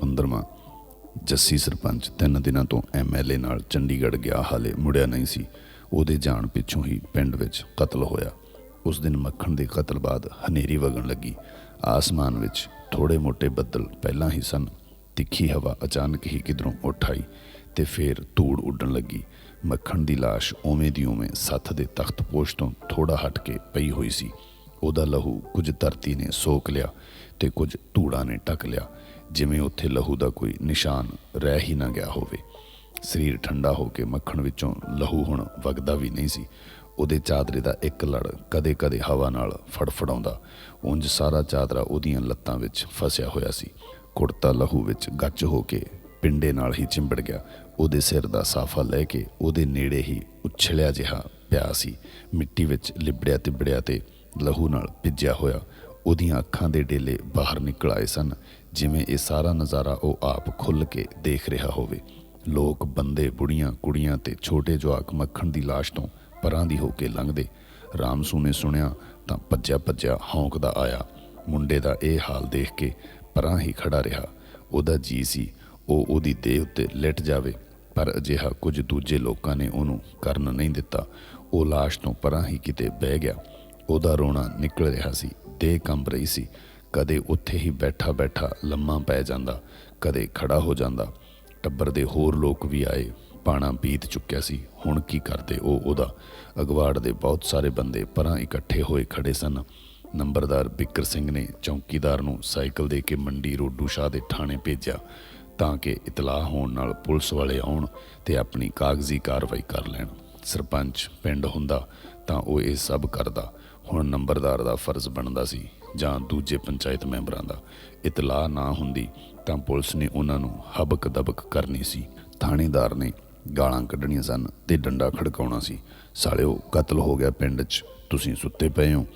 15ਵਾਂ ਜੱਸੀ ਸਰਪੰਚ ਤਿੰਨ ਦਿਨਾਂ ਤੋਂ ਐਮਐਲਏ ਨਾਲ ਚੰਡੀਗੜ੍ਹ ਗਿਆ, ਹਾਲੇ ਮੁੜਿਆ ਨਹੀਂ ਸੀ। ਉਹਦੇ ਜਾਣ ਪਿੱਛੋਂ ਹੀ ਪਿੰਡ ਵਿੱਚ ਕਤਲ ਹੋਇਆ। ਉਸ ਦਿਨ ਮੱਖਣ ਦੇ ਕਤਲ ਬਾਅਦ ਹਨੇਰੀ ਵਗਣ ਲੱਗੀ। ਆਸਮਾਨ ਵਿੱਚ ਥੋੜੇ ਮੋٹے ਬੱਦਲ ਪਹਿਲਾਂ ਹੀ ਸਨ। ਤਿੱਖੀ ਹਵਾ ਅਚਾਨਕ ਹੀ ਕਿਧਰੋਂ ਉੱਠ ਆਈ ਤੇ ਫੇਰ ਧੂੜ ਉੱਡਣ ਲੱਗੀ। ਮੱਖਣ ਦੀ ਲਾਸ਼ ਓਵੇਂ ਦੀ ਓਵੇਂ ਸੱਥ ਦੇ ਤਖਤ ਪੋਸ਼ ਤੋਂ ਥੋੜਾ ਹਟ ਕੇ ਪਈ ਹੋਈ ਸੀ। ਉਹਦਾ ਲਹੂ ਕੁਝ ਧਰਤੀ ਨੇ ਸੋਕ ਲਿਆ ਤੇ ਕੁਝ ਧੂੜਾਂ ਨੇ ਟਕ ਲਿਆ। ਜਿਵੇਂ ਉੱਥੇ ਲਹੂ ਦਾ ਕੋਈ ਨਿਸ਼ਾਨ ਰਹਿ ਹੀ ਨਾ ਗਿਆ ਹੋਵੇ। ਸਰੀਰ ਠੰਡਾ ਹੋ ਕੇ ਮੱਖਣ ਵਿੱਚੋਂ ਲਹੂ ਹੁਣ ਵਗਦਾ ਵੀ ਨਹੀਂ ਸੀ। ਉਹਦੇ ਚਾਦਰੇ ਦਾ ਇੱਕ ਲੜ ਕਦੇ-ਕਦੇ ਹਵਾ ਨਾਲ ਫੜਫੜਾਉਂਦਾ। ਉਂਝ ਸਾਰਾ ਚਾਦਰਾ ਉਹਦੀਆਂ ਲੱਤਾਂ ਵਿੱਚ ਫਸਿਆ ਹੋਇਆ ਸੀ। ਕੁੜਤਾ ਲਹੂ ਵਿੱਚ ਗੱਚ ਹੋ ਕੇ ਪਿੰਡੇ ਨਾਲ ਹੀ ਚਿੰਬੜ ਗਿਆ। ਉਹਦੇ ਸਿਰ ਦਾ ਸਾਫਾ ਲੈ ਕੇ ਉਹਦੇ ਨੇੜੇ ਹੀ ਉਛਲਿਆ ਜਿਹਾ ਪਿਆ ਸੀ। ਮਿੱਟੀ ਵਿੱਚ ਲਿਬੜਿਆ ਤਿਬੜਿਆ ਤੇ ਲਹੂ ਨਾਲ ਭਿੱਜਿਆ ਹੋਇਆ। ਉਹਦੀਆਂ ਅੱਖਾਂ ਦੇ ਡੇਲੇ ਬਾਹਰ ਨਿਕਲ ਆਏ ਸਨ। ਜਿਵੇਂ ਇਹ ਸਾਰਾ ਨਜ਼ਾਰਾ ਉਹ ਆਪ ਖੁੱਲ ਕੇ ਦੇਖ ਰਿਹਾ ਹੋਵੇ। ਲੋਕ ਬੰਦੇ, ਬੁੜੀਆਂ, ਕੁੜੀਆਂ ਤੇ ਛੋਟੇ ਜਵਾਕ ਮੱਖਣ ਦੀ ਲਾਸ਼ ਤੋਂ ਪਰਾਂ ਦੀ ਹੋ ਕੇ ਲੰਘਦੇ। ਰਾਮਸੂ ਨੇ ਸੁਣਿਆ ਤਾਂ ਭੱਜਿਆ ਭੱਜਿਆ ਹੌਂਕਦਾ ਆਇਆ। ਮੁੰਡੇ ਦਾ ਇਹ ਹਾਲ ਦੇਖ ਕੇ ਪਰਾਂ ਹੀ ਖੜਾ ਰਿਹਾ। ਉਹਦਾ ਜੀ ਸੀ, ਉਹ ਉਹਦੀ ਦੇਹ ਉੱਤੇ ਲਿਟ ਜਾਵੇ, ਪਰ ਅਜਿਹਾ ਕੁਝ ਦੂਜੇ ਲੋਕਾਂ ਨੇ ਉਹਨੂੰ ਕਰਨ ਨਹੀਂ ਦਿੱਤਾ। ਉਹ ਲਾਸ਼ ਤੋਂ ਪਰਾਂ ਹੀ ਕਿਤੇ ਬਹਿ ਗਿਆ। ਉਹਦਾ ਰੋਣਾ ਨਿਕਲ ਰਿਹਾ ਸੀ, ਦੇਹ ਕੰਬ ਰਹੀ ਸੀ। ਕਦੇ ਉੱਥੇ ਹੀ ਬੈਠਾ ਬੈਠਾ ਲੰਮਾ ਪੈ ਜਾਂਦਾ, ਕਦੇ ਖੜਾ ਹੋ ਜਾਂਦਾ। ਟੱਬਰ ਦੇ ਹੋਰ ਲੋਕ ਵੀ ਆਏ, ਪਾਣਾ ਬੀਤ ਚੁੱਕਿਆ ਸੀ, ਹੁਣ ਕੀ ਕਰਦੇ ਉਹ ਉਹਦਾ? ਅਗਵਾੜ ਦੇ ਬਹੁਤ ਸਾਰੇ ਬੰਦੇ ਪਰਾਂ ਇਕੱਠੇ ਹੋਏ ਖੜੇ ਸਨ। ਨੰਬਰਦਾਰ ਬਿੱਕਰ ਸਿੰਘ ਨੇ ਚੌਕੀਦਾਰ ਨੂੰ ਸਾਈਕਲ ਦੇ ਕੇ ਮੰਡੀ ਰੋਡੂ ਸ਼ਾਹ ਦੇ ਥਾਣੇ ਭੇਜਿਆ, ਤਾਂ ਕਿ ਇਤਲਾਹ ਹੋਣ ਨਾਲ ਪੁਲਿਸ ਵਾਲੇ ਆਉਣ ਤੇ ਆਪਣੀ ਕਾਗਜ਼ੀ ਕਾਰਵਾਈ ਕਰ ਲੈਣ। ਸਰਪੰਚ ਪਿੰਡ ਹੁੰਦਾ ਤਾਂ ਉਹ ਇਹ ਸਭ ਕਰਦਾ। ਹੁਣ ਨੰਬਰਦਾਰ ਦਾ ਫਰਜ਼ ਬਣਦਾ ਸੀ ਜਾਂ ਦੂਜੇ ਪੰਚਾਇਤ ਮੈਂਬਰਾਂ ਦਾ। ਇਤਲਾਹ ਨਾ ਹੁੰਦੀ ਤਾਂ ਪੁਲਿਸ ਨੇ ਉਹਨਾਂ ਨੂੰ ਹਬਕ ਦਬਕ ਕਰਨੀ ਸੀ। ਥਾਣੇਦਾਰ ਨੇ ਗਾਲਾਂ ਕੱਢਣੀਆਂ ਸਨ ਤੇ ਡੰਡਾ ਖੜਕਾਉਣਾ ਸੀ। ਸਾਲਿਓ, ਕਤਲ ਹੋ ਗਿਆ ਪਿੰਡ 'ਚ, ਤੁਸੀਂ ਸੁੱਤੇ ਪਏ ਹੋ।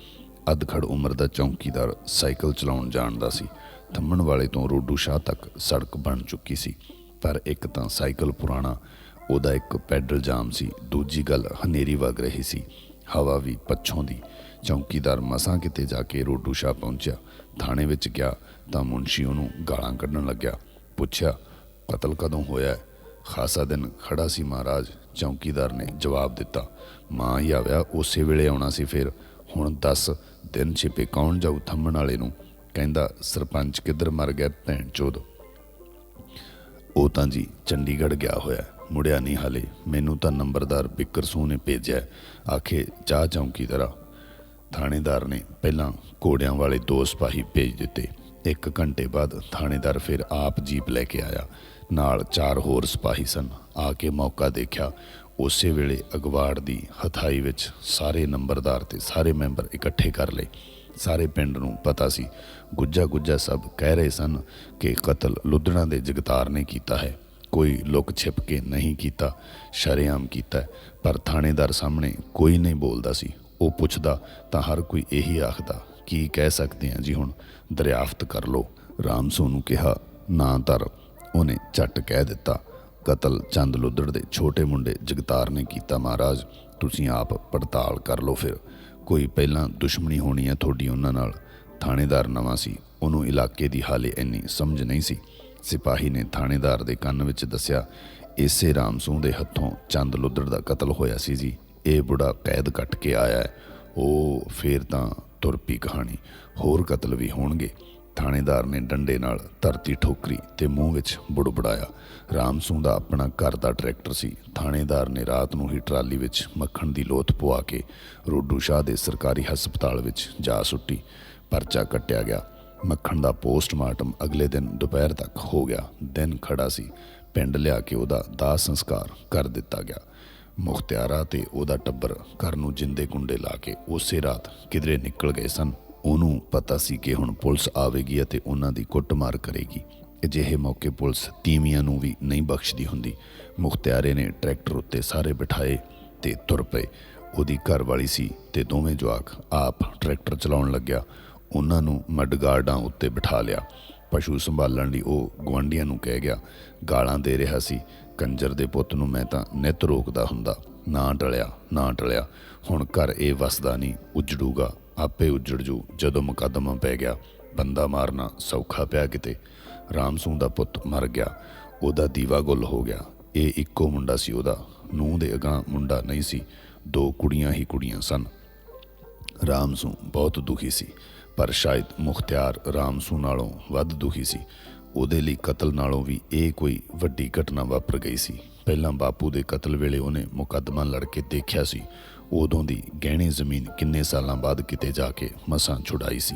ਅਧਖੜ ਉਮਰ ਦਾ ਚੌਂਕੀਦਾਰ ਸਾਈਕਲ ਚਲਾਉਣ ਜਾਣਦਾ ਸੀ। ਥੰਮਣ ਵਾਲੇ ਤੋਂ ਰੋਡੂ ਸ਼ਾਹ ਤੱਕ ਸੜਕ ਬਣ ਚੁੱਕੀ ਸੀ। ਪਰ ਇੱਕ ਤਾਂ ਸਾਈਕਲ ਪੁਰਾਣਾ ਉਹਦਾ ਇੱਕ ਪੈਡਲ ਜਾਮ ਸੀ। ਦੂਜੀ ਗੱਲ ਹਨੇਰੀ ਵਗ ਰਹੀ ਸੀ। ਹਵਾ ਵੀ ਪੱਛੋਂ ਦੀ। ਚੌਂਕੀਦਾਰ ਮਸਾਂ ਕਿਤੇ ਜਾ ਕੇ ਰੋਡੂ ਸ਼ਾਹ ਪਹੁੰਚਿਆ। ਥਾਣੇ ਵਿੱਚ ਗਿਆ ਤਾਂ ਮੁਨਸ਼ੀ ਉਹਨੂੰ ਗਾਲਾਂ ਕੱਢਣ ਲੱਗਿਆ। ਪੁੱਛਿਆ, ਕਤਲ ਕਦੋਂ ਹੋਇਆ ਖਾਸਾ ਦਿਨ ਖੜਾ ਸੀ ਮਹਾਰਾਜ। ਚੌਂਕੀਦਾਰ ਨੇ ਜਵਾਬ ਦਿੱਤਾ, ਮਾਂ ਹੀ ਆਵਿਆ, ਉਸੇ ਵੇਲੇ ਆਉਣਾ ਸੀ ਫਿਰ। ਹੁਣ ਦੱਸ, ਦਿਨ ਛਿਪੇ ਕੌਣ ਜਾਊ ਥੰਮਣ ਵਾਲੇ ਨੂੰ? ਕਹਿੰਦਾ, ਸਰਪੰਚ ਕਿੱਧਰ ਮਰ ਗਿਆ ਭੈਣ ਚੋਦ? ਉਹ ਤਾਂ ਜੀ ਚੰਡੀਗੜ੍ਹ ਗਿਆ ਹੋਇਆ। ਮੁੜਿਆ ਨਹੀਂ ਹਾਲੇ। ਮੈਨੂੰ ਤਾਂ ਨੰਬਰਦਾਰ ਬਿੱਕਰ ਸੂ ਨੇ ਭੇਜਿਆ। ਆਖੇ, ਚਾਹ ਚੌਂਕੀ ਚੌਂਕੀਦਾਰਾ ਥਾਣੇਦਾਰ ਨੇ ਪਹਿਲਾਂ ਘੋੜਿਆਂ ਵਾਲੇ ਦੋ ਸਿਪਾਹੀ ਭੇਜ ਦਿੱਤੇ। ਇੱਕ ਘੰਟੇ ਬਾਅਦ ਥਾਣੇਦਾਰ ਫਿਰ ਆਪ ਜੀਪ ਲੈ ਕੇ ਆਇਆ। ਨਾਲ ਚਾਰ ਹੋਰ ਸਿਪਾਹੀ ਸਨ। ਆ ਕੇ ਮੌਕਾ ਦੇਖਿਆ। ਉਸੇ ਵੇਲੇ ਅਗਵਾੜ ਦੀ ਹਥਾਈ ਵਿੱਚ ਸਾਰੇ ਨੰਬਰਦਾਰ ਤੇ ਸਾਰੇ ਮੈਂਬਰ ਇਕੱਠੇ ਕਰ ਲਏ। ਸਾਰੇ ਪਿੰਡ ਨੂੰ ਪਤਾ ਸੀ। ਗੁੱਜਾ ਗੁੱਜਾ ਸਭ ਕਹਿ ਰਹੇ ਸਨ ਕਿ ਕਤਲ ਲੁੱਧਣਾ ਦੇ ਜਗਤਾਰ ਨੇ ਕੀਤਾ ਹੈ। ਕੋਈ ਲੁਕ ਛਿਪ ਕੇ ਨਹੀਂ ਕੀਤਾ, ਸ਼ਰੇਆਮ ਕੀਤਾ ਪਰ ਥਾਣੇਦਾਰ ਸਾਹਮਣੇ ਕੋਈ ਨਹੀਂ ਬੋਲਦਾ ਸੀ। ਉਹ ਪੁੱਛਦਾ, ਤਾਂ ਹਰ ਕੋਈ ਇਹੀ ਆਖਦਾ, ਕੀ ਕਹਿ ਸਕਦੇ ਹਾਂ ਜੀ ਹੁਣ? ਦਰਿਆਫਤ ਕਰ ਲੋ ਰਾਮਸੂ ਨੂੰ ਕਿਹਾ, ਨਾ ਧਰ। ਉਹਨੇ ਝੱਟ ਕਹਿ ਦਿੱਤਾ, ਕਤਲ ਚੰਦ ਲੁੱਦੜ ਦੇ ਛੋਟੇ ਮੁੰਡੇ ਜਗਤਾਰ ਨੇ ਕੀਤਾ, ਮਹਾਰਾਜ। ਤੁਸੀਂ ਆਪ ਪੜਤਾਲ ਕਰ ਲਓ ਫਿਰ। ਕੋਈ ਪਹਿਲਾਂ ਦੁਸ਼ਮਣੀ ਹੋਣੀ ਹੈ ਤੁਹਾਡੀ ਉਹਨਾਂ ਨਾਲ। ਥਾਣੇਦਾਰ ਨਵਾਂ ਸੀ। ਉਹਨੂੰ ਇਲਾਕੇ ਦੀ ਹਾਲੇ ਇੰਨੀ ਸਮਝ ਨਹੀਂ ਸੀ। ਸਿਪਾਹੀ ਨੇ ਥਾਣੇਦਾਰ ਦੇ ਕੰਨ ਵਿੱਚ ਦੱਸਿਆ, ਇਸੇ ਰਾਮਸੂ ਦੇ ਹੱਥੋਂ ਚੰਦ ਲੁੱਧੜ ਦਾ ਕਤਲ ਹੋਇਆ ਸੀ ਜੀ। ਇਹ ਬੁੜਾ ਕੈਦ ਕੱਟ ਕੇ ਆਇਆ ਹੈ। ਉਹ ਫੇਰ ਤਾਂ ਤੁਰ ਪਈ ਕਹਾਣੀ। ਹੋਰ ਕਤਲ ਵੀ ਹੋਣਗੇ। ਥਾਣੇਦਾਰ ਨੇ ਡੰਡੇ ਨਾਲ ਧਰਤੀ ਠੋਕਰੀ ਤੇ ਮੂੰਹ ਵਿੱਚ ਬੁੜਬੜਾਇਆ। ਰਾਮਸੂ ਦਾ ਆਪਣਾ ਘਰ ਦਾ ਟਰੈਕਟਰ ਸੀ। ਥਾਣੇਦਾਰ ਨੇ ਰਾਤ ਨੂੰ ਹੀ ਟਰਾਲੀ ਵਿੱਚ ਮੱਖਣ ਦੀ ਲੋਥ ਪਵਾ ਕੇ ਰੋਡੂ ਸ਼ਾਹ ਦੇ ਸਰਕਾਰੀ ਹਸਪਤਾਲ ਵਿੱਚ ਜਾ ਸੁੱਟੀ। ਪਰਚਾ ਕੱਟਿਆ ਗਿਆ। ਮੱਖਣ ਦਾ ਪੋਸਟਮਾਰਟਮ ਅਗਲੇ ਦਿਨ ਦੁਪਹਿਰ ਤੱਕ ਹੋ ਗਿਆ। ਦਿਨ ਖੜਾ ਸੀ। ਪਿੰਡ ਲਿਆ ਕੇ ਉਹਦਾ ਦਾਹ ਸੰਸਕਾਰ ਕਰ ਦਿੱਤਾ ਗਿਆ। ਮੁਖਤਿਆਰਾ ਤੇ ਉਹਦਾ ਟੱਬਰ ਘਰ ਨੂੰ ਜਿੰਦੇ ਗੁੰਡੇ ਲਾ ਕੇ ਉਸੇ ਰਾਤ ਕਿਧਰੇ ਨਿਕਲ ਗਏ ਸਨ। ਉਹਨੂੰ ਪਤਾ ਸੀ ਕਿ ਹੁਣ ਪੁਲਿਸ ਆਵੇਗੀ ਅਤੇ ਉਹਨਾਂ ਦੀ ਕੁੱਟਮਾਰ ਕਰੇਗੀ। ਅਜਿਹੇ ਮੌਕੇ ਪੁਲਿਸ ਤੀਵੀਆਂ ਨੂੰ ਵੀ ਨਹੀਂ ਬਖਸ਼ਦੀ ਹੁੰਦੀ। ਮੁਖਤਿਆਰੇ ਨੇ ਟਰੈਕਟਰ ਉੱਤੇ ਸਾਰੇ ਬਿਠਾਏ ਤੇ ਤੁਰ ਪਏ। ਉਹਦੀ ਘਰ ਵਾਲੀ ਸੀ ਤੇ ਦੋਵੇਂ ਜਵਾਕ ਆਪ ਟਰੈਕਟਰ ਚਲਾਉਣ ਲੱਗਿਆ। ਉਹਨਾਂ ਨੂੰ ਮੱਡਗਾਰਡਾਂ ਉੱਤੇ ਬਿਠਾ ਲਿਆ। ਪਸ਼ੂ ਸੰਭਾਲਣ ਲਈ ਉਹ ਗਵਾਂਡੀਆਂ ਨੂੰ ਕਹਿ ਗਿਆ, ਗਾਲਾਂ ਦੇ ਰਿਹਾ ਸੀ। ਕੰਜਰ ਦੇ ਪੁੱਤ ਨੂੰ ਮੈਂ ਤਾਂ ਨਿਤ ਰੋਕਦਾ ਹੁੰਦਾ। ਨਾ ਟਲਿਆ ਨਾ ਟਲਿਆ। ਹੁਣ ਘਰ ਇਹ ਵਸਦਾ ਨਹੀਂ, ਉਜੜੂਗਾ ਆਪੇ ਉੱਜੜ ਜੂ, ਜਦੋਂ ਮੁਕੱਦਮਾ ਪੈ ਗਿਆ। ਬੰਦਾ ਮਾਰਨਾ ਸੌਖਾ ਪਿਆ ਕਿਤੇ। ਰਾਮਸੂ ਦਾ ਪੁੱਤ ਮਰ ਗਿਆ। ਉਹਦਾ ਦੀਵਾ ਗੁੱਲ ਹੋ ਗਿਆ। ਇਹ ਇੱਕੋ ਮੁੰਡਾ ਸੀ ਉਹਦਾ। ਨੂੰਹ ਦੇ ਅਗਾਂਹ ਮੁੰਡਾ ਨਹੀਂ ਸੀ। ਦੋ ਕੁੜੀਆਂ ਹੀ ਕੁੜੀਆਂ ਸਨ। ਰਾਮਸੂ ਬਹੁਤ ਦੁਖੀ ਸੀ, ਪਰ ਸ਼ਾਇਦ ਮੁਖਤਿਆਰ ਰਾਮਸੂ ਨਾਲੋਂ ਵੱਧ ਦੁਖੀ ਸੀ। ਉਹਦੇ ਲਈ ਕਤਲ ਨਾਲੋਂ ਵੀ ਇਹ ਕੋਈ ਵੱਡੀ ਘਟਨਾ ਵਾਪਰ ਗਈ ਸੀ। ਪਹਿਲਾਂ ਬਾਪੂ ਦੇ ਕਤਲ ਵੇਲੇ ਉਹਨੇ ਮੁਕੱਦਮਾ ਲੜ ਕੇ ਦੇਖਿਆ ਸੀ। ਉਦੋਂ ਦੀ ਗਹਿਣੀ ਜ਼ਮੀਨ ਕਿੰਨੇ ਸਾਲਾਂ ਬਾਅਦ ਕਿਤੇ ਜਾ ਕੇ ਮਸਾਂ ਛੁਡਾਈ ਸੀ।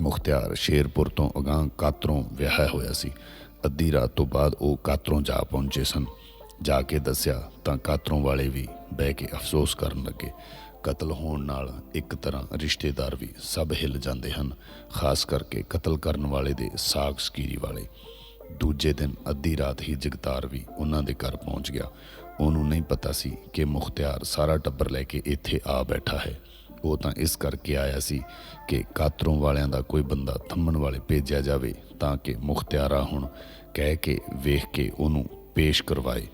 ਮੁਖਤਿਆਰ ਸ਼ੇਰਪੁਰ ਤੋਂ ਅਗਾਂਹ ਕਾਤਰੋਂ ਵਿਆਹਿਆ ਹੋਇਆ ਸੀ। ਅੱਧੀ ਰਾਤ ਤੋਂ ਬਾਅਦ ਉਹ ਕਾਤਰੋਂ ਜਾ ਪਹੁੰਚੇ ਸਨ। ਜਾ ਕੇ ਦੱਸਿਆ ਤਾਂ ਕਾਤਰੋਂ ਵਾਲੇ ਵੀ ਬਹਿ ਕੇ ਅਫਸੋਸ ਕਰਨ ਲੱਗੇ। ਕਤਲ ਹੋਣ ਨਾਲ ਇੱਕ ਤਰ੍ਹਾਂ ਰਿਸ਼ਤੇਦਾਰ ਵੀ ਸਭ ਹਿੱਲ ਜਾਂਦੇ ਹਨ, ਖਾਸ ਕਰਕੇ ਕਤਲ ਕਰਨ ਵਾਲੇ ਦੇ ਸਾਗ ਸਕੀਰੀ ਵਾਲੇ। ਦੂਜੇ ਦਿਨ ਅੱਧੀ ਰਾਤ ਹੀ ਜਗਤਾਰ ਵੀ ਉਹਨਾਂ ਦੇ ਘਰ ਪਹੁੰਚ ਗਿਆ। ਉਹਨੂੰ ਨਹੀਂ ਪਤਾ ਸੀ ਕਿ ਮੁਖਤਿਆਰ ਸਾਰਾ ਟੱਬਰ ਲੈ ਕੇ ਇੱਥੇ ਆ ਬੈਠਾ ਹੈ। ਉਹ ਤਾਂ ਇਸ ਕਰਕੇ ਆਇਆ ਸੀ ਕਿ ਕਾਤਰੋਂ ਵਾਲਿਆਂ ਦਾ ਕੋਈ ਬੰਦਾ ਥੰਮਣ ਵਾਲੇ ਭੇਜਿਆ ਜਾਵੇ ਤਾਂ ਕਿ ਮੁਖਤਿਆਰਾ ਹੁਣ ਕਹਿ ਕੇ ਵੇਖ ਕੇ ਉਹਨੂੰ ਪੇਸ਼ ਕਰਵਾਏ।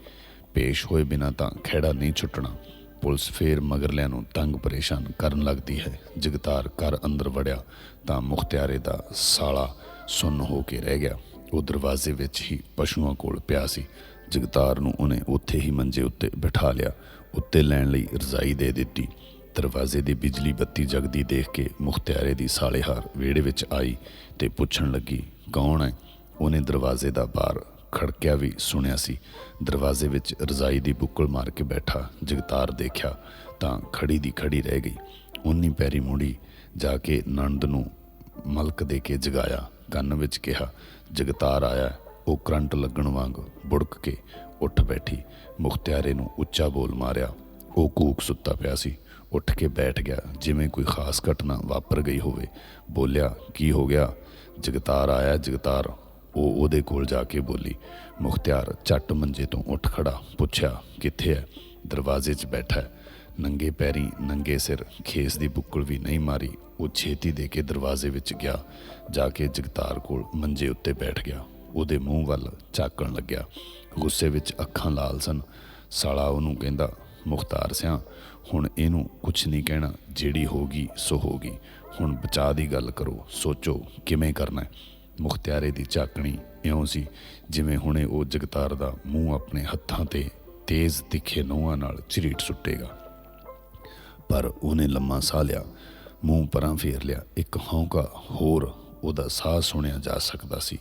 ਪੇਸ਼ ਹੋਏ ਬਿਨਾਂ ਤਾਂ ਖਹਿੜਾ ਨਹੀਂ ਛੁੱਟਣਾ। ਪੁਲਿਸ ਫੇਰ ਮਗਰਲਿਆਂ ਨੂੰ ਤੰਗ ਪਰੇਸ਼ਾਨ ਕਰਨ ਲੱਗਦੀ ਹੈ। ਜਗਤਾਰ ਘਰ ਅੰਦਰ ਵੜਿਆ ਤਾਂ ਮੁਖਤਿਆਰੇ ਦਾ ਸਾਲਾ ਸੁੰਨ ਹੋ ਕੇ ਰਹਿ ਗਿਆ। ਉਹ ਦਰਵਾਜ਼ੇ ਵਿੱਚ ਹੀ ਪਸ਼ੂਆਂ ਕੋਲ ਪਿਆ ਸੀ। ਜਗਤਾਰ ਨੂੰ ਉਹਨੇ ਉੱਥੇ ਹੀ ਮੰਜੇ ਉੱਤੇ ਬਿਠਾ ਲਿਆ। ਉੱਤੇ ਲੈਣ ਲਈ ਰਜ਼ਾਈ ਦੇ ਦਿੱਤੀ। ਦਰਵਾਜ਼ੇ ਦੀ ਬਿਜਲੀ ਬੱਤੀ ਜਗਦੀ ਦੇਖ ਕੇ ਮੁਖਤਿਆਰੇ ਦੀ ਸਾਲੇਹਾਰ ਵਿਹੜੇ ਵਿੱਚ ਆਈ ਤੇ ਪੁੱਛਣ ਲੱਗੀ, ਕੌਣ ਹੈ? ਉਹਨੇ ਦਰਵਾਜ਼ੇ ਦਾ ਬਾਹਰ ਖੜਕਿਆ ਵੀ ਸੁਣਿਆ ਸੀ। ਦਰਵਾਜ਼ੇ ਵਿੱਚ ਰਜ਼ਾਈ ਦੀ ਬੁੱਕਲ ਮਾਰ ਕੇ ਬੈਠਾ ਜਗਤਾਰ ਦੇਖਿਆ ਤਾਂ ਖੜੀ ਦੀ ਖੜੀ ਰਹਿ ਗਈ। ਉਹਨੀ ਪੈਰੀ ਮੁੜੀ ਜਾ ਕੇ ਨੰਦ ਨੂੰ ਮਲਕ ਦੇ ਕੇ ਜਗਾਇਆ। ਕੰਨ ਵਿੱਚ ਕਿਹਾ ਜਗਤਾਰ ਆਇਆ, ਉਹ ਕਰੰਟ ਲੱਗਣ ਵਾਂਗ ਬੁੜਕ ਕੇ ਉੱਠ ਬੈਠੀ, ਮੁਖਤਿਆਰੇ ਨੂੰ ਉੱਚਾ ਬੋਲ ਮਾਰਿਆ। ਉਹ ਕੂਕ ਸੁੱਤਾ ਪਿਆ ਸੀ, ਉੱਠ ਕੇ ਬੈਠ ਗਿਆ, ਜਿਵੇਂ ਕੋਈ ਖਾਸ ਘਟਨਾ ਵਾਪਰ ਗਈ ਹੋਵੇ। ਬੋਲਿਆ, ਕੀ ਹੋ ਗਿਆ? ਜਗਤਾਰ ਆਇਆ, ਜਗਤਾਰ। ਉਹ ਉਹਦੇ ਕੋਲ ਜਾ ਕੇ ਬੋਲੀ। ਮੁਖਤਿਆਰ ਝੱਟ ਮੰਜੇ ਤੋਂ ਉੱਠ ਖੜਾ, ਪੁੱਛਿਆ, ਕਿੱਥੇ ਹੈ ਦਰਵਾਜ਼ੇ 'ਚ ਬੈਠਾ ਹੈ ਨੰਗੇ ਪੈਰੀ ਨੰਗੇ ਸਿਰ ਖੇਸ ਦੀ ਬੁੱਕਲ ਵੀ ਨਹੀਂ ਮਾਰੀ, ਉਹ ਛੇਤੀ ਦੇ ਕੇ ਦਰਵਾਜ਼ੇ ਵਿੱਚ ਗਿਆ, ਜਾ ਕੇ ਜਗਤਾਰ ਕੋਲ ਮੰਜੇ ਉੱਤੇ ਬੈਠ ਗਿਆ। ਉਹਦੇ ਮੂੰਹ ਵੱਲ ਝਾਕਣ ਲੱਗਿਆ। ਗੁੱਸੇ ਵਿੱਚ ਅੱਖਾਂ ਲਾਲ ਸਨ। ਸਾਲਾ ਉਹਨੂੰ ਕਹਿੰਦਾ, ਮੁਖਤਾਰ ਸਿਆ, ਹੁਣ ਇਹਨੂੰ ਕੁਝ ਨਹੀਂ ਕਹਿਣਾ, ਜਿਹੜੀ ਹੋਗੀ ਸੋ ਹੋਗੀ। ਹੁਣ ਬਚਾ ਦੀ ਗੱਲ ਕਰੋ, ਸੋਚੋ ਕਿਵੇਂ ਕਰਨਾ ਹੈ? ਮੁਖਤਿਆਰੇ ਦੀ ਝਾਕਣੀ ਇਉਂ ਸੀ, ਜਿਵੇਂ ਹੁਣੇ ਉਹ ਜਗਤਾਰ ਦਾ ਮੂੰਹ ਆਪਣੇ ਹੱਥਾਂ ਤੇ ਤੇਜ਼ ਤਿੱਖੇ ਨੋਹਾਂ ਨਾਲ ਝਰੀਟ ਸੁੱਟੇਗਾ। ਪਰ ਉਹਨੇ ਲੰਮਾ ਸਾਹ ਲਿਆ, ਮੂੰਹ ਪਰਾਂ ਫੇਰ ਲਿਆ। ਇੱਕ ਹੌਂਕਾ ਹੋਰ ਉਹਦਾ ਸਾਹ ਸੁਣਿਆ ਜਾ ਸਕਦਾ ਸੀ।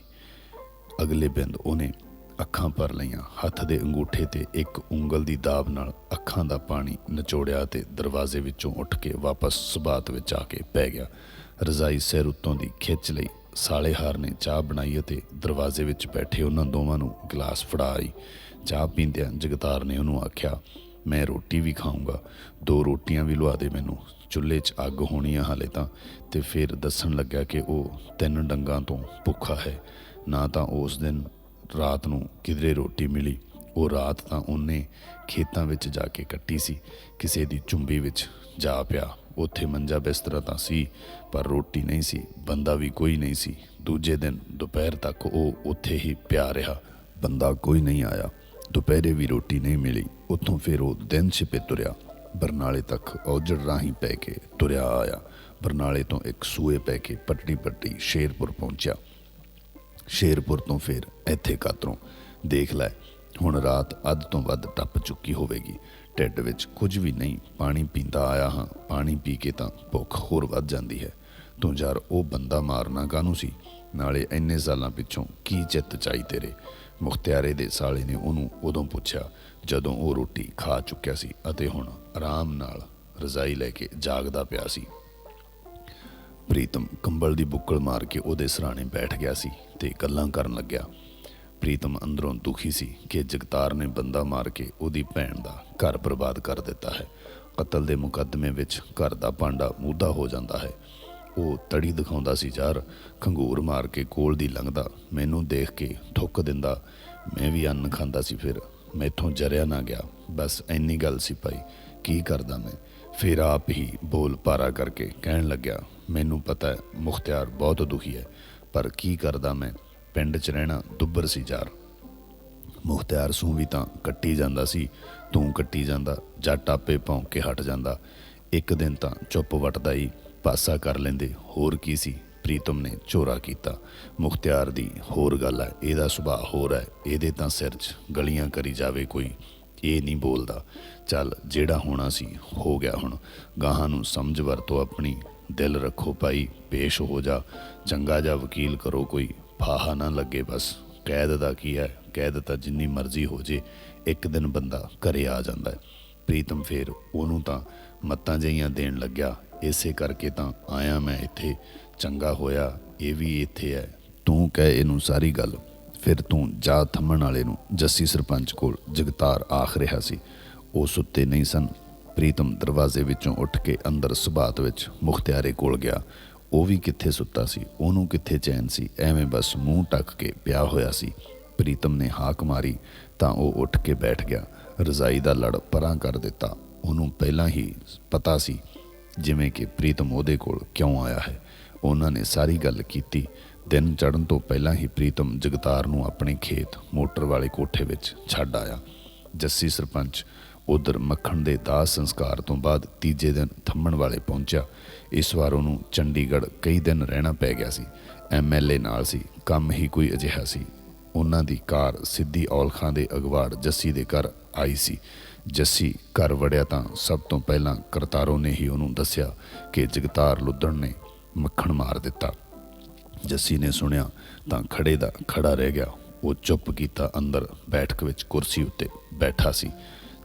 ਅਗਲੇ ਬਿੰਦ ਉਹਨੇ ਅੱਖਾਂ ਭਰ ਲਈਆਂ, ਹੱਥ ਦੇ ਅੰਗੂਠੇ ਤੇ ਇੱਕ ਉਂਗਲ ਦੀ ਦਾਬ ਨਾਲ ਅੱਖਾਂ ਦਾ ਪਾਣੀ ਨਿਚੋੜਿਆ ਤੇ ਦਰਵਾਜ਼ੇ ਵਿੱਚੋਂ ਉੱਠ ਕੇ ਵਾਪਸ ਸੁਬਾਤ ਵਿੱਚ ਆ ਕੇ ਪੈ ਗਿਆ। ਰਜ਼ਾਈ ਸਿਰ ਉੱਤੋਂ ਦੀ ਖਿੱਚ ਲਈ ਸਾਲੇਹਾਰ ਨੇ ਚਾਹ ਬਣਾਈ ਅਤੇ ਦਰਵਾਜ਼ੇ ਵਿੱਚ ਬੈਠੇ ਉਹਨਾਂ ਦੋਵਾਂ ਨੂੰ ਗਲਾਸ ਫੜਾਈ ਚਾਹ ਪੀਂਦਿਆਂ ਜਗਤਾਰ ਨੇ ਉਹਨੂੰ ਆਖਿਆ ਮੈਂ ਰੋਟੀ ਵੀ ਖਾਊਂਗਾ। ਦੋ ਰੋਟੀਆਂ ਵੀ ਲਵਾ ਦੇ ਮੈਨੂੰ। ਚੁੱਲ੍ਹੇ 'ਚ ਅੱਗ ਹੋਣੀ ਆ ਹਾਲੇ ਤਾਂ। ਤੇ ਫਿਰ ਦੱਸਣ ਲੱਗਾ ਕਿ ਉਹ ਤਿੰਨ ਡੰਗਾਂ ਤੋਂ ਭੁੱਖਾ ਹੈ। ਨਾ ਤਾਂ ਉਸ ਦਿਨ ਰਾਤ ਨੂੰ ਕਿਧਰੇ ਰੋਟੀ ਮਿਲੀ। ਉਹ ਰਾਤ ਤਾਂ ਉਹਨੇ ਖੇਤਾਂ ਵਿੱਚ ਜਾ ਕੇ ਕੱਟੀ ਸੀ। ਕਿਸੇ ਦੀ ਚੁੰਬੀ ਵਿੱਚ ਜਾ ਪਿਆ। ਉੱਥੇ ਮੰਜਾ ਬਿਸਤਰਾ ਤਾਂ ਸੀ, ਪਰ ਰੋਟੀ ਨਹੀਂ ਸੀ। ਬੰਦਾ ਵੀ ਕੋਈ ਨਹੀਂ ਸੀ। ਦੂਜੇ ਦਿਨ ਦੁਪਹਿਰ ਤੱਕ ਉਹ ਉੱਥੇ ਹੀ ਪਿਆ ਰਿਹਾ। ਬੰਦਾ ਕੋਈ ਨਹੀਂ ਆਇਆ। ਦੁਪਹਿਰੇ ਵੀ ਰੋਟੀ ਨਹੀਂ ਮਿਲੀ, ਉੱਥੋਂ ਫਿਰ ਉਹ ਦਿਨ ਛਿਪੇ ਤੁਰਿਆ। ਬਰਨਾਲੇ ਤੱਕ ਔਜੜ ਰਾਹੀਂ ਪੈ ਕੇ ਤੁਰਿਆ ਆਇਆ। ਬਰਨਾਲੇ ਤੋਂ ਇੱਕ ਸੂਏ ਪੈ ਕੇ ਪਟੜੀ ਪੱਟੀ ਸ਼ੇਰਪੁਰ ਪਹੁੰਚਿਆ। ਸ਼ੇਰਪੁਰ ਤੋਂ ਫਿਰ ਇੱਥੇ ਕਾਤਰੋਂ। ਦੇਖ ਲੈ, ਹੁਣ ਰਾਤ ਅੱਧ ਤੋਂ ਵੱਧ ਟੱਪ ਚੁੱਕੀ ਹੋਵੇਗੀ। ਢਿੱਡ ਵਿੱਚ ਕੁਝ ਵੀ ਨਹੀਂ, ਪਾਣੀ ਪੀਂਦਾ ਆਇਆ ਹਾਂ। ਪਾਣੀ ਪੀ ਕੇ ਤਾਂ ਭੁੱਖ ਹੋਰ ਵੱਧ ਜਾਂਦੀ ਹੈ। ਤੂੰ ਯਾਰ, ਉਹ ਬੰਦਾ ਮਾਰਨਾ ਕਾਹਨੂੰ ਸੀ? ਨਾਲੇ ਇੰਨੇ ਸਾਲਾਂ ਪਿੱਛੋਂ ਕੀ ਚਿੱਤ ਚਾਈ ਤੇਰੇ? ਮੁਖਤਿਆਰੇ ਦੇ ਸਾਲੇ ਨੇ ਉਹਨੂੰ ਉਦੋਂ ਪੁੱਛਿਆ ਜਦੋਂ ਉਹ ਰੋਟੀ ਖਾ ਚੁੱਕਿਆ ਸੀ ਅਤੇ ਹੁਣ ਆਰਾਮ ਨਾਲ ਰਜ਼ਾਈ ਲੈ ਕੇ ਜਾਗਦਾ ਪਿਆ ਸੀ। ਪ੍ਰੀਤਮ ਕੰਬਲ ਦੀ ਬੁੱਕਲ ਮਾਰ ਕੇ ਉਹਦੇ ਸਰਾਣੇ ਬੈਠ ਗਿਆ ਸੀ ਤੇ ਗੱਲਾਂ ਕਰਨ ਲੱਗਿਆ। ਪ੍ਰੀਤਮ ਅੰਦਰੋਂ ਦੁਖੀ ਸੀ ਕਿ ਜਗਤਾਰ ਨੇ ਬੰਦਾ ਮਾਰ ਕੇ ਉਹਦੀ ਭੈਣ ਦਾ ਘਰ ਬਰਬਾਦ ਕਰ ਦਿੱਤਾ ਹੈ। ਕਤਲ ਦੇ ਮੁਕੱਦਮੇ ਵਿੱਚ ਘਰ ਦਾ ਭਾਂਡਾ ਮੂਧਾ ਹੋ ਜਾਂਦਾ ਹੈ। ਉਹ ਤੜੀ ਦਿਖਾਉਂਦਾ ਸੀ ਯਾਰ, ਖੰਗੂਰ ਮਾਰ ਕੇ ਕੋਲ ਦੀ ਲੰਘਦਾ, ਮੈਨੂੰ ਦੇਖ ਕੇ ਥੁੱਕ ਦਿੰਦਾ। ਮੈਂ ਵੀ ਅੰਨ ਖਾਂਦਾ ਸੀ ਫਿਰ, ਮੈਥੋਂ ਜਰਿਆ ਨਾ ਗਿਆ। ਬਸ ਇੰਨੀ ਗੱਲ ਸੀ ਭਾਈ, ਕੀ ਕਰਦਾ ਮੈਂ? ਫਿਰ ਆਪ ਹੀ ਬੋਲ ਪਾਰਾ ਕਰਕੇ ਕਹਿਣ ਲੱਗਿਆ, ਮੈਨੂੰ ਪਤਾ ਹੈ, ਮੁਖਤਿਆਰ ਬਹੁਤ ਦੁਖੀ ਹੈ, ਪਰ ਕੀ ਕਰਦਾ ਮੈਂ? ਪਿੰਡ 'ਚ ਰਹਿਣਾ ਦੁੱਬਰ ਸੀ ਯਾਰ। ਮੁਖਤਿਆਰ ਸੂ ਵੀ ਤਾਂ ਕੱਟੀ ਜਾਂਦਾ ਸੀ, ਤੂੰ ਕੱਟੀ ਜਾਂਦਾ, ਜੱਟ ਆਪੇ ਭੌਂਕ ਕੇ ਹਟ ਜਾਂਦਾ। ਇੱਕ ਦਿਨ ਤਾਂ ਚੁੱਪ ਵਟਦਾ ਹੀ ਪਾਸਾ ਕਰ ਲੈਂਦੇ। ਹੋਰ ਕੀ ਸੀ? ਪ੍ਰੀਤਮ ਨੇ ਝੋਰਾ ਕੀਤਾ। ਮੁਖਤਿਆਰ ਦੀ, ਹੋਰ ਗੱਲ ਹੈ ਇਹਦਾ ਸੁਭਾਅ ਹੋਰ ਹੈ ਇਹਦੇ ਤਾਂ ਸਿਰ 'ਚ ਗਲੀਆਂ ਕਰੀ ਜਾਵੇ ਕੋਈ। ਇਹ ਨਹੀਂ ਬੋਲਦਾ। ਚੱਲ, ਜਿਹੜਾ ਹੋਣਾ ਸੀ, ਹੋ ਗਿਆ ਹੁਣ। ਗਾਹਾਂ ਨੂੰ ਸਮਝ ਵਰਤੋ ਆਪਣੀ। ਦਿਲ ਰੱਖੋ ਭਾਈ, ਪੇਸ਼ ਹੋ ਜਾ। ਚੰਗਾ ਜਾ ਵਕੀਲ ਕਰੋ ਕੋਈ। ਫਾਹਾ ਨਾ ਲੱਗੇ ਬਸ। ਕੈਦ ਦਾ ਕੀ ਹੈ? ਕੈਦ ਤਾਂ ਜਿੰਨੀ ਮਰਜ਼ੀ ਹੋ ਜੇ, ਇੱਕ ਦਿਨ ਬੰਦਾ ਘਰੇ ਆ ਜਾਂਦਾ ਹੈ। ਪ੍ਰੀਤਮ ਫੇਰ ਉਹਨੂੰ ਤਾਂ ਮੱਤਾਂ ਜਈਆਂ ਦੇਣ ਲੱਗਿਆ। ਇਸੇ ਕਰਕੇ ਤਾਂ ਆਇਆ ਮੈਂ ਇੱਥੇ। ਚੰਗਾ ਹੋਇਆ, ਇਹ ਵੀ ਇੱਥੇ ਹੈ। ਤੂੰ ਕਹਿ ਇਹਨੂੰ ਸਾਰੀ ਗੱਲ। ਫਿਰ ਤੂੰ ਜਾ ਥੰਮਣ ਵਾਲੇ ਨੂੰ, ਜੱਸੀ ਸਰਪੰਚ ਕੋਲ ਜਗਤਾਰ ਆਖ ਰਿਹਾ ਸੀ। ਉਹ ਸੁੱਤੇ ਨਹੀਂ ਸਨ। ਪ੍ਰੀਤਮ ਦਰਵਾਜ਼ੇ ਵਿੱਚੋਂ ਉੱਠ ਕੇ ਅੰਦਰ ਸੁਭਾਤ ਵਿੱਚ ਮੁਖਤਿਆਰੇ ਕੋਲ ਗਿਆ। ਉਹ ਵੀ ਕਿੱਥੇ ਸੁੱਤਾ ਸੀ? ਉਹਨੂੰ ਕਿੱਥੇ ਚੈਨ ਸੀ? ਐਵੇਂ ਬਸ ਮੂੰਹ ਟੱਕ ਕੇ ਪਿਆ ਹੋਇਆ ਸੀ। ਪ੍ਰੀਤਮ ਨੇ ਹਾਕ ਮਾਰੀ ਤਾਂ ਉਹ ਉੱਠ ਕੇ ਬੈਠ ਗਿਆ। ਰਜ਼ਾਈ ਦਾ ਲੜ ਪਰਾਂ ਕਰ ਦਿੱਤਾ। ਉਹਨੂੰ ਪਹਿਲਾਂ ਹੀ ਪਤਾ ਸੀ ਜਿਵੇਂ ਕਿ ਪ੍ਰੀਤਮ ਉਹਦੇ ਕੋਲ ਕਿਉਂ ਆਇਆ ਹੈ? ਉਹਨਾਂ ਨੇ ਸਾਰੀ ਗੱਲ ਕੀਤੀ। ਦਿਨ ਚੜ੍ਹਨ ਤੋਂ ਪਹਿਲਾਂ ਹੀ ਪ੍ਰੀਤਮ ਜਗਤਾਰ ਨੂੰ ਆਪਣੇ ਖੇਤ ਮੋਟਰ ਵਾਲੇ ਕੋਠੇ ਵਿੱਚ ਛੱਡ ਆਇਆ। ਜੱਸੀ ਸਰਪੰਚ ਉਧਰ ਮੱਖਣ ਦੇ ਦਾਹ ਸੰਸਕਾਰ ਤੋਂ ਬਾਅਦ ਤੀਜੇ ਦਿਨ ਥੰਮਣ ਵਾਲੇ ਪਹੁੰਚਿਆ। ਇਸ ਵਾਰ ਉਹਨੂੰ ਚੰਡੀਗੜ੍ਹ ਕਈ ਦਿਨ ਰਹਿਣਾ ਪੈ ਗਿਆ ਸੀ। ਐਮਐਲਏ ਨਾਲ ਸੀ, ਕੰਮ ਹੀ ਕੋਈ ਅਜਿਹਾ ਸੀ। ਉਹਨਾਂ ਦੀ ਕਾਰ ਸਿੱਧੀ ਔਲਖਾਂ ਦੇ ਅਗਵਾੜ ਜੱਸੀ ਦੇ ਘਰ ਆਈ ਸੀ। ਜੱਸੀ ਘਰ ਵੜਿਆ ਤਾਂ ਸਭ ਤੋਂ ਪਹਿਲਾਂ ਕਰਤਾਰੋ ਨੇ ਹੀ ਉਹਨੂੰ ਦੱਸਿਆ ਕਿ ਜਗਤਾਰ ਲੁੱਦਣ ਨੇ ਮੱਖਣ ਮਾਰ ਦਿੱਤਾ। ਜੱਸੀ ਨੇ ਸੁਣਿਆ ਤਾਂ ਖੜੇ ਦਾ ਖੜਾ ਰਹਿ ਗਿਆ। ਉਹ ਚੁੱਪ ਕੀਤਾ ਅੰਦਰ, ਬੈਠਕ ਵਿੱਚ ਕੁਰਸੀ ਉੱਤੇ ਬੈਠਾ ਸੀ।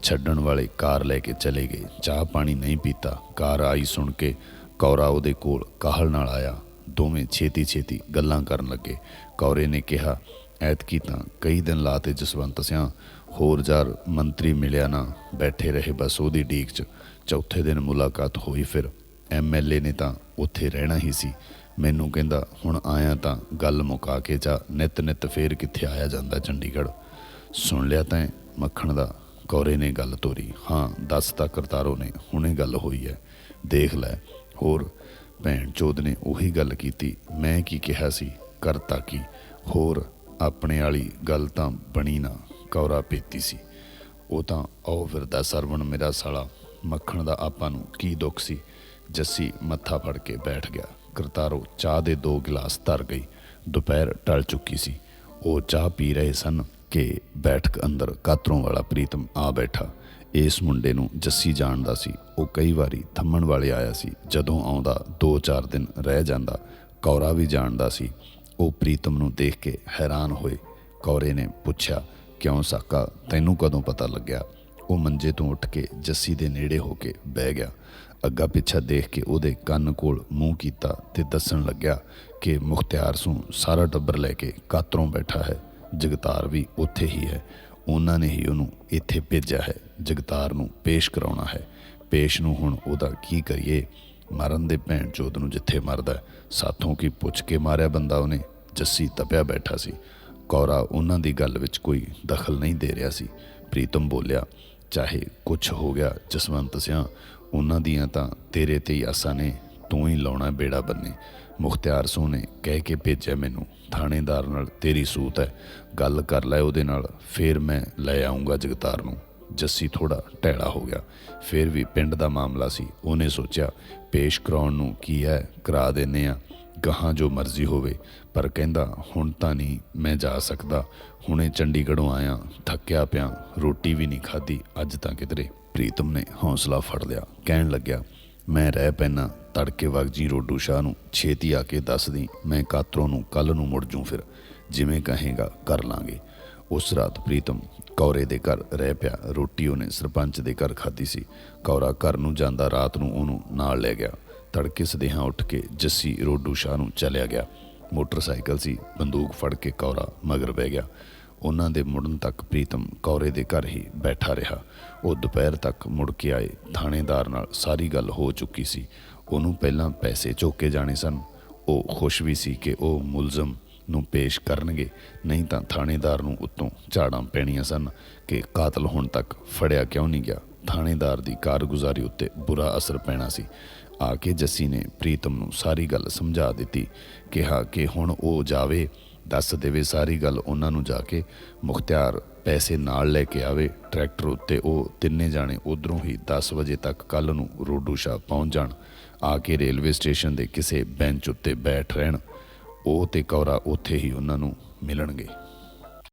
ਛੱਡਣ ਵਾਲੇ ਕਾਰ ਲੈ ਕੇ ਚਲੇ ਗਏ। ਚਾਹ ਪਾਣੀ ਨਹੀਂ ਪੀਤਾ। ਕਾਰ ਆਈ ਸੁਣ ਕੇ ਕੌਰਾ ਉਹਦੇ ਕੋਲ ਕਾਹਲ ਨਾਲ ਆਇਆ। ਦੋਵੇਂ ਛੇਤੀ ਛੇਤੀ ਗੱਲਾਂ ਕਰਨ ਲੱਗੇ। ਕੌਰੇ ਨੇ ਕਿਹਾ, ਐਤਕੀ ਤਾਂ ਕਈ ਦਿਨ ਲਾਤੇ ਜਸਵੰਤ ਸਿਆਂ ਹੋਰ ਜਾਰ ਮੰਤਰੀ ਮਿਲਿਆ ਨਾ, ਬੈਠੇ ਰਹੇ ਬਸ ਉਹਦੀ ਡੀਕ 'ਚ। ਚੌਥੇ ਦਿਨ ਮੁਲਾਕਾਤ ਹੋਈ ਫਿਰ। ਐਮਐਲਏ ਨੇ ਤਾਂ ਉੱਥੇ ਰਹਿਣਾ ਹੀ ਸੀ। ਮੈਨੂੰ ਕਹਿੰਦਾ, ਹੁਣ ਆਇਆ ਤਾਂ ਗੱਲ ਮੁਕਾ ਕੇ ਜਾ, ਨਿਤ ਨਿਤ ਫੇਰ ਕਿੱਥੇ ਆਇਆ ਜਾਂਦਾ ਚੰਡੀਗੜ੍ਹ? ਸੁਣ ਲਿਆ ਤਾਂ ਮੱਖਣ ਦਾ ਕੌਰੇ ਨੇ ਗੱਲ ਤੋਰੀ। ਹਾਂ, ਦੱਸ ਤਾਂ ਕਰਤਾਰੋ ਨੇ, ਹੁਣੇ ਗੱਲ ਹੋਈ ਹੈ ਦੇਖ ਲੈ। ਹੋਰ, ਭੈਣ ਚੋਦ ਨੇ ਉਹੀ ਗੱਲ ਕੀਤੀ, ਮੈਂ ਕੀ ਕਿਹਾ ਸੀ? ਕਰਤਾ ਕੀ? ਹੋਰ, ਆਪਣੇ ਵਾਲੀ ਗੱਲ ਤਾਂ ਬਣੀ ਨਾ ਕੌਰਾ ਪੀਤੀ ਸੀ। ਉਹ ਤਾਂ ਆਓ ਫਿਰਦਾ ਸਰਵਣ ਮੇਰਾ ਸਾਲਾ, ਮੱਖਣ ਦਾ ਆਪਾਂ ਨੂੰ ਕੀ ਦੁੱਖ ਸੀ। ਜੱਸੀ ਮੱਥਾ ਫੜ ਕੇ ਬੈਠ ਗਿਆ। ਕਰਤਾਰੋ ਚਾਹ ਦੇ ਦੋ ਗਲਾਸ ਧਰ ਗਈ। ਦੁਪਹਿਰ ਟਲ ਚੁੱਕੀ ਸੀ। ਉਹ ਚਾਹ ਪੀ ਰਹੇ ਸਨ ਕਿ ਬੈਠਕ ਅੰਦਰ ਕਾਤਰੋਂ ਵਾਲਾ ਪ੍ਰੀਤਮ ਆ ਬੈਠਾ। ਇਸ ਮੁੰਡੇ ਨੂੰ ਜੱਸੀ ਜਾਣਦਾ ਸੀ। ਉਹ ਕਈ ਵਾਰੀ ਥੰਮਣ ਵਾਲੇ ਆਇਆ ਸੀ। ਜਦੋਂ ਆਉਂਦਾ 2-4 ਦਿਨ ਰਹਿ ਜਾਂਦਾ, ਕੌਰਾ ਵੀ ਜਾਣਦਾ ਸੀ। ਉਹ ਪ੍ਰੀਤਮ ਨੂੰ ਦੇਖ ਕੇ ਹੈਰਾਨ ਹੋਏ। ਕੌਰੇ ਨੇ ਪੁੱਛਿਆ ਕਿਉਂ ਸਾਕਾ? ਤੈਨੂੰ ਕਦੋਂ ਪਤਾ ਲੱਗਿਆ? ਉਹ ਮੰਜੇ ਤੋਂ ਉੱਠ ਕੇ ਜੱਸੀ ਦੇ ਨੇੜੇ ਹੋ ਕੇ ਬਹਿ ਗਿਆ। ਅੱਗਾ ਪਿੱਛਾ ਦੇਖ ਕੇ ਉਹਦੇ ਕੰਨ ਕੋਲ ਮੂੰਹ ਕੀਤਾ ਤੇ ਦੱਸਣ ਲੱਗਿਆ ਕਿ ਮੁਖਤਿਆਰ ਸੂ ਸਾਰਾ ਟੱਬਰ ਲੈ ਕੇ ਕਾਤਰੋਂ ਬੈਠਾ ਹੈ। ਜਗਤਾਰ ਵੀ ਉੱਥੇ ਹੀ ਹੈ। ਉਹਨਾਂ ਨੇ ਹੀ ਉਹਨੂੰ ਇੱਥੇ ਭੇਜਿਆ ਹੈ। ਜਗਤਾਰ ਨੂੰ ਪੇਸ਼ ਕਰਾਉਣਾ ਹੈ। ਪੇਸ਼ ਨੂੰ ਹੁਣ ਉਹਦਾ ਕੀ ਕਰੀਏ? ਮਰਨ ਦੇ ਭੈਣ ਚੋਦ ਨੂੰ ਜਿੱਥੇ ਮਰਦਾ ਸਾਥੋਂ ਕੀ ਪੁੱਛ ਕੇ ਮਾਰਿਆ ਬੰਦਾ ਉਹਨੇ? ਜੱਸੀ ਤਪਿਆ ਬੈਠਾ ਸੀ। ਕੌਰਾ ਉਹਨਾਂ ਦੀ ਗੱਲ ਵਿੱਚ ਕੋਈ ਦਖਲ ਨਹੀਂ ਦੇ ਰਿਹਾ ਸੀ। ਪ੍ਰੀਤਮ ਬੋਲਿਆ, ਚਾਹੇ ਕੁਝ ਹੋ ਗਿਆ ਜਸਵੰਤ ਸਿਆਂ, ਉਹਨਾਂ ਦੀਆਂ ਤਾਂ ਤੇਰੇ ਤੇ ਹੀ ਆਸਾਂ ਨੇ, ਤੂੰ ਹੀ ਲਾਉਣਾ ਬੇੜਾ ਬੰਨੇ। ਮੁਖਤਿਆਰ ਸੋ ਨੇ ਕਹਿ ਕੇ ਭੇਜਿਆ ਮੈਨੂੰ, ਥਾਣੇਦਾਰ ਨਾਲ ਤੇਰੀ ਸੂਤ ਹੈ, ਗੱਲ ਕਰ ਲੈ ਉਹਦੇ ਨਾਲ, ਫੇਰ ਮੈਂ ਲੈ ਆਉਂਗਾ ਜਗਤਾਰ ਨੂੰ। ਜੱਸੀ ਥੋੜਾ ਟਹਿਲਾ ਹੋ ਗਿਆ। ਫੇਰ ਵੀ ਪਿੰਡ ਦਾ ਮਾਮਲਾ ਸੀ, ਉਹਨੇ ਸੋਚਿਆ, ਪੇਸ਼ ਕਰਾਉਣ ਨੂੰ ਕੀ ਹੈ, ਕਰਾ ਦਿੰਨੇ ਆ ਗਾਹਾਂ ਜੋ ਮਰਜ਼ੀ ਹੋਵੇ, ਪਰ ਕਹਿੰਦਾ, ਹੁਣ ਤਾਂ ਨਹੀਂ ਮੈਂ ਜਾ ਸਕਦਾ। ਹੁਣੇ ਚੰਡੀਗੜ੍ਹੋਂ ਆਇਆ, ਥੱਕਿਆ ਪਿਆ, ਰੋਟੀ ਵੀ ਨਹੀਂ ਖਾਧੀ। ਅੱਜ ਤਾਂ ਕਿਧਰੇ ਪ੍ਰੀਤਮ ਨੇ ਹੌਸਲਾ ਫੜ ਲਿਆ। ਕਹਿਣ ਲੱਗਿਆ, ਮੈਂ ਰਹਿ ਪੈਣਾ ਤੜਕੇ ਵਗ ਰੋਡੂ ਸ਼ਾਹ ਨੂੰ। ਛੇਤੀ ਆ ਕੇ ਦੱਸ ਦੀ, ਮੈਂ ਕਾਤਰੋਂ ਨੂੰ ਕੱਲ ਨੂੰ ਮੁੜ ਜੂ ਫਿਰ। ਜਿਵੇਂ ਕਹੇਗਾ, ਕਰ ਲਾਂਗੇ। ਉਸ ਰਾਤ ਪ੍ਰੀਤਮ ਕੌਰੇ ਦੇ ਘਰ ਰਹਿ ਪਿਆ। ਰੋਟੀ ਉਹਨੇ ਸਰਪੰਚ ਦੇ ਘਰ ਖਾਧੀ ਸੀ। ਕੌਰਾ ਘਰ ਨੂੰ ਜਾਂਦਾ ਰਾਤ ਨੂੰ ਉਹਨੂੰ ਨਾਲ ਲੈ ਗਿਆ। ਤੜਕੇ ਸਦੇਹਾ ਉੱਠ ਕੇ ਜੱਸੀ ਰੋਡੂ ਸ਼ਾਹ ਨੂੰ ਚਲਿਆ ਗਿਆ। ਮੋਟਰਸਾਈਕਲ ਸੀ, ਬੰਦੂਕ ਫੜ ਕੇ ਕੌਰਾ ਮਗਰ ਬਹਿ ਗਿਆ। ਉਹਨਾਂ ਦੇ ਮੁੜਨ ਤੱਕ ਪ੍ਰੀਤਮ ਕੌਰੇ ਦੇ ਘਰ ਹੀ ਬੈਠਾ ਰਿਹਾ। ਉਹ ਦੁਪਹਿਰ ਤੱਕ ਮੁੜ ਕੇ ਆਏ। ਥਾਣੇਦਾਰ ਨਾਲ ਸਾਰੀ ਗੱਲ ਹੋ ਚੁੱਕੀ ਸੀ। ਉਹਨੂੰ ਪਹਿਲਾਂ ਪੈਸੇ ਚੋਕੇ ਜਾਣੇ ਸਨ। ਉਹ ਖੁਸ਼ ਵੀ ਸੀ ਕਿ ਉਹ ਮੁਲਜ਼ਮ ਨੂੰ ਪੇਸ਼ ਕਰਨਗੇ। ਨਹੀਂ ਤਾਂ ਥਾਣੇਦਾਰ ਨੂੰ ਉੱਤੋਂ ਝਾੜਾਂ ਪੈਣੀਆਂ ਸਨ ਕਿ ਕਾਤਲ ਹੁਣ ਤੱਕ ਫੜਿਆ ਕਿਉਂ ਨਹੀਂ ਗਿਆ। ਥਾਣੇਦਾਰ ਦੀ ਕਾਰਗੁਜ਼ਾਰੀ ਉੱਤੇ ਬੁਰਾ ਅਸਰ ਪੈਣਾ ਸੀ। ਆ ਕੇ ਜੱਸੀ ਨੇ ਪ੍ਰੀਤਮ ਨੂੰ ਸਾਰੀ ਗੱਲ ਸਮਝਾ ਦਿੱਤੀ, ਕਿਹਾ ਕਿ ਹੁਣ ਉਹ ਜਾਵੇ, ਦੱਸ ਦੇਵੇ ਸਾਰੀ ਗੱਲ ਉਹਨਾਂ ਨੂੰ ਜਾ ਕੇ, ਮੁਖਤਿਆਰ ਪੈਸੇ ਨਾਲ ਲੈ ਕੇ ਆਵੇ, ਟਰੈਕਟਰ ਉੱਤੇ ਉਹ ਤਿੰਨੇ ਜਾਣੇ ਉਧਰੋਂ ਹੀ 10 ਵਜੇ ਤੱਕ ਕੱਲ ਨੂੰ ਰੋਡੂ ਸ਼ਾਹ ਪਹੁੰਚ ਜਾਣ, ਆ ਕੇ ਰੇਲਵੇ ਸਟੇਸ਼ਨ ਦੇ ਕਿਸੇ ਬੈਂਚ ਉੱਤੇ ਬੈਠ ਰਹਿਣ, ਉਹ ਤੇ ਕੌਰਾ ਉੱਥੇ ਹੀ ਉਹਨਾਂ ਨੂੰ ਮਿਲਣਗੇ।